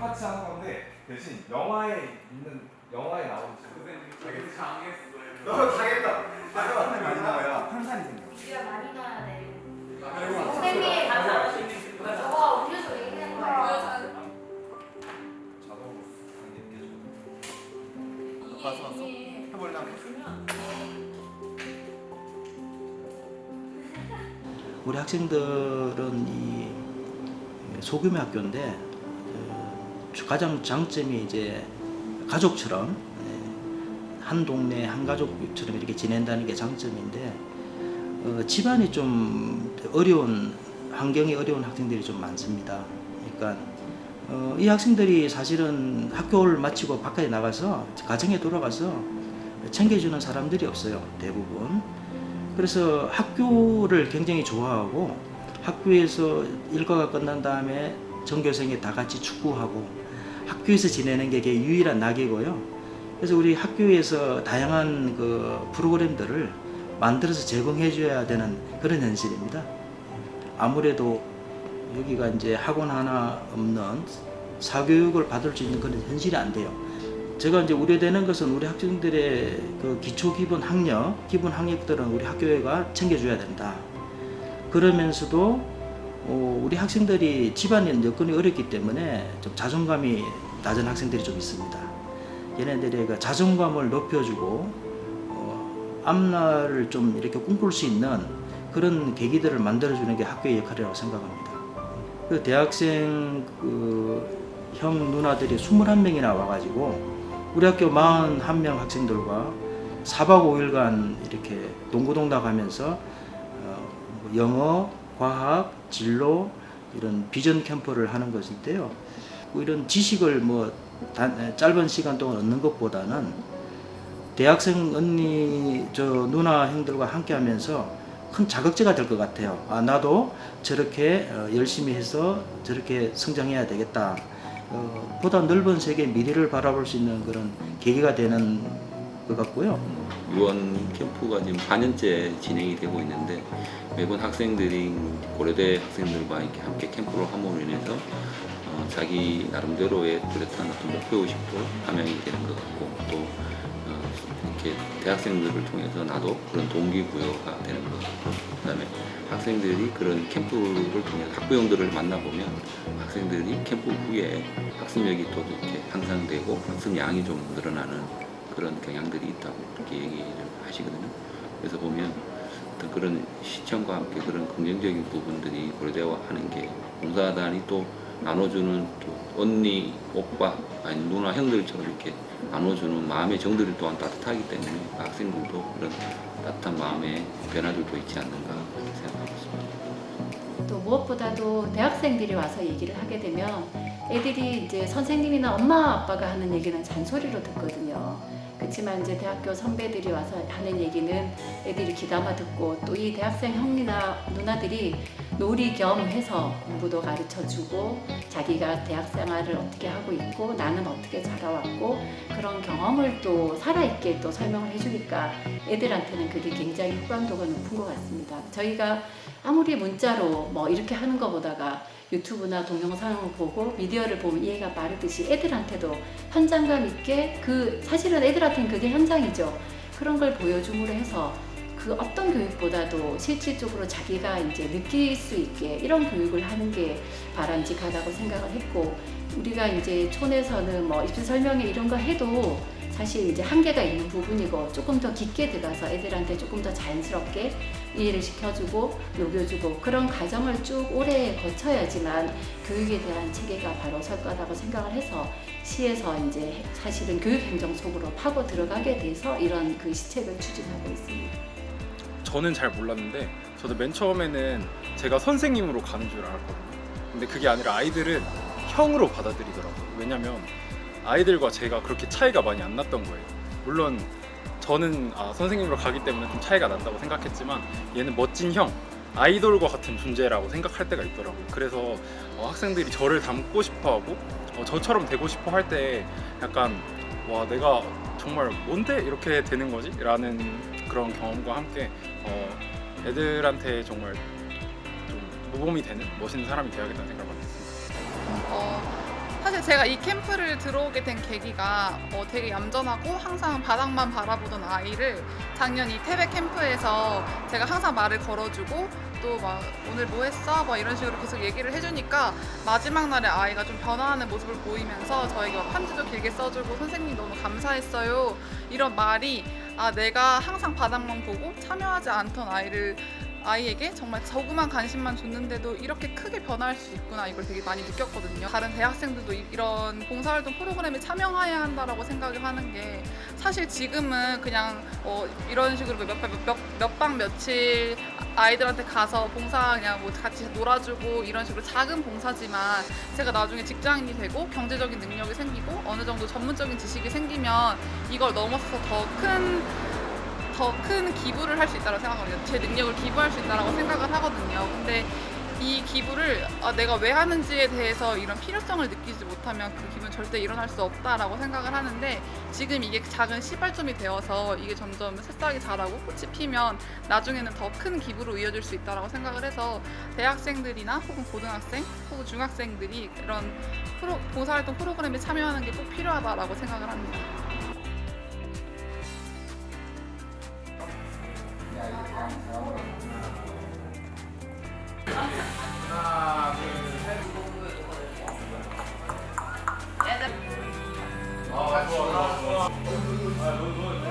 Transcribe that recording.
똑같이 하는 건데 대신 영화에 있는 영화에 나오는 너 당했다. 잠깐만. 많이 나와야 탄산이 생겨. 우리가 많이 넣어야 돼. 그리고 선생님이 가서 저거 음료수. 왔어 왔어. 해버리자. 우리 학생들은 이 소규모 학교인데 어, 가장 장점이 이제 가족처럼 예, 한 동네 한 가족처럼 이렇게 지낸다는 게 장점인데 어, 집안이 좀 어려운 환경이 어려운 학생들이 좀 많습니다. 그러니까 어, 이 학생들이 사실은 학교를 마치고 바깥에 나가서 가정에 돌아가서 챙겨주는 사람들이 없어요 대부분. 그래서 학교를 굉장히 좋아하고 학교에서 일과가 끝난 다음에 전교생이 다 같이 축구하고 학교에서 지내는 게 그게 유일한 낙이고요. 그래서 우리 학교에서 다양한 그 프로그램들을 만들어서 제공해 줘야 되는 그런 현실입니다. 아무래도 여기가 이제 학원 하나 없는 사교육을 받을 수 있는 그런 현실이 안 돼요. 제가 이제 우려되는 것은 우리 학생들의 그 기초 기본 학력, 기본 학력들은 우리 학교가 챙겨줘야 된다. 그러면서도 어, 우리 학생들이 집안의 여건이 어렵기 때문에 좀 자존감이 낮은 학생들이 좀 있습니다. 얘네들의 그 자존감을 높여주고 어, 앞날을 좀 이렇게 꿈꿀 수 있는 그런 계기들을 만들어주는 게 학교의 역할이라고 생각합니다. 그 대학생 그 형 누나들이 21명이나 와가지고 우리 학교 41명 학생들과 4박 5일간 이렇게 동고동락 하면서 어, 뭐 영어, 과학, 진로 이런 비전 캠프를 하는 것인데요. 뭐 이런 지식을 뭐 단- 짧은 시간 동안 얻는 것보다는 대학생 언니 저 누나 형들과 함께 하면서 큰 자극제가 될 것 같아요. 아 나도 저렇게 어, 열심히 해서 저렇게 성장해야 되겠다. 어, 보다 넓은 세계 미래를 바라볼 수 있는 그런 계기가 되는 것 같고요. 유원 캠프가 지금 4년째 진행이 되고 있는데 매번 학생들이 고려대 학생들과 이렇게 함께 캠프를 함으로 인해서 어, 자기 나름대로의 뚜렷한 어떤 목표 의식도 함양이 되는 것 같고 또 어, 이렇게 대학생들을 통해서 나도 그런 동기부여가 되는 것 같고 그다음에 학생들이 그런 캠프를 통해 서 학부형들을 만나보면 학생들이 캠프 후에 학습력이 또 이렇게 향상되고 학습량이 좀 늘어나는 그런 경향들이 있다고 이렇게 얘기를 하시거든요. 그래서 보면 어떤 그런 시청과 함께 그런 긍정적인 부분들이 고려대와 하는 게 봉사단이 또 나눠주는 또 언니, 오빠, 아니 누나, 형들처럼 이렇게 나눠주는 마음의 정들이 또한 따뜻하기 때문에 학생들도 그런 따뜻한 마음의 변화들도 있지 않는가 그렇게 생각하고 있습니다. 또 무엇보다도 대학생들이 와서 얘기를 하게 되면 애들이 이제 선생님이나 엄마 아빠가 하는 얘기는 잔소리로 듣거든요. 그렇지만 이제 대학교 선배들이 와서 하는 얘기는 애들이 귀담아 듣고 또 이 대학생 형이나 누나들이 놀이 겸 해서 공부도 가르쳐 주고 자기가 대학 생활을 어떻게 하고 있고 나는 어떻게 자라왔고 그런 경험을 또 살아있게 또 설명을 해주니까 애들한테는 그게 굉장히 호감도가 높은 것 같습니다. 저희가 아무리 문자로 뭐 이렇게 하는 것보다가 유튜브나 동영상을 보고 미디어를 보면 이해가 빠르듯이 애들한테도 현장감 있게 그 사실은 애들한테는 그게 현장이죠. 그런 걸 보여줌으로 해서 그 어떤 교육보다도 실질적으로 자기가 이제 느낄 수 있게 이런 교육을 하는 게 바람직하다고 생각을 했고 우리가 이제 촌에서는 뭐 입시 설명회 이런 거 해도 사실 이제 한계가 있는 부분이고 조금 더 깊게 들어가서 애들한테 조금 더 자연스럽게 이해를 시켜주고 녹여주고 그런 과정을 쭉 오래 거쳐야지만 교육에 대한 체계가 바로 설 거라고 생각을 해서 시에서 이제 사실은 교육행정 속으로 파고 들어가게 돼서 이런 그 시책을 추진하고 있습니다. 저는 잘 몰랐는데 저도 맨 처음에는 제가 선생님으로 가는 줄 알았거든요. 근데 그게 아니라 아이들은 형으로 받아들이더라고요. 왜냐면 아이들과 제가 그렇게 차이가 많이 안 났던 거예요. 물론 저는 아, 선생님으로 가기 때문에 좀 차이가 난다고 생각했지만 얘는 멋진 형, 아이돌과 같은 존재라고 생각할 때가 있더라고요. 그래서 어, 학생들이 저를 닮고 싶어하고 어, 저처럼 되고 싶어 할 때 약간 와 내가 정말 뭔데 이렇게 되는 거지? 라는 그런 경험과 함께 어, 애들한테 정말 좀 모범이 되는 멋있는 사람이 되어야겠다는 생각을 많이 했습니다. 어, 사실 제가 이 캠프를 들어오게 된 계기가 어, 되게 얌전하고 항상 바닥만 바라보던 아이를 작년 이 태백 캠프에서 제가 항상 말을 걸어주고 또 막 오늘 뭐 했어? 막 이런 식으로 계속 얘기를 해주니까 마지막 날에 아이가 좀 변화하는 모습을 보이면서 저에게 막 편지도 길게 써주고 선생님 너무 감사했어요 이런 말이 아 내가 항상 바닥만 보고 참여하지 않던 아이를 아이에게 정말 조그만 관심만 줬는데도 이렇게 크게 변화할 수 있구나 이걸 되게 많이 느꼈거든요. 다른 대학생들도 이- 이런 봉사활동 프로그램에 참여해야 한다라고 생각을 하는 게 사실 지금은 그냥 어 이런 식으로 몇몇몇방 며칠 아이들한테 가서 봉사 그냥 뭐 같이 놀아주고 이런 식으로 작은 봉사지만 제가 나중에 직장인이 되고 경제적인 능력이 생기고 어느 정도 전문적인 지식이 생기면 이걸 넘어서서 더큰 더 큰 기부를 할 수 있다고 생각하거든요. 제 능력을 기부할 수 있다고 생각을 하거든요. 근데 이 기부를 아, 내가 왜 하는지에 대해서 이런 필요성을 느끼지 못하면 그 기부는 절대 일어날 수 없다라고 생각을 하는데 지금 이게 작은 시발점이 되어서 이게 점점 새싹이 자라고 꽃이 피면 나중에는 더 큰 기부로 이어질 수 있다라고 생각을 해서 대학생들이나 혹은 고등학생 혹은 중학생들이 이런 프로, 봉사활동 프로그램에 참여하는 게 꼭 필요하다라고 생각을 합니다. 하나, 둘, 셋. 아, 좋아, 좋아, 좋아. 좋아.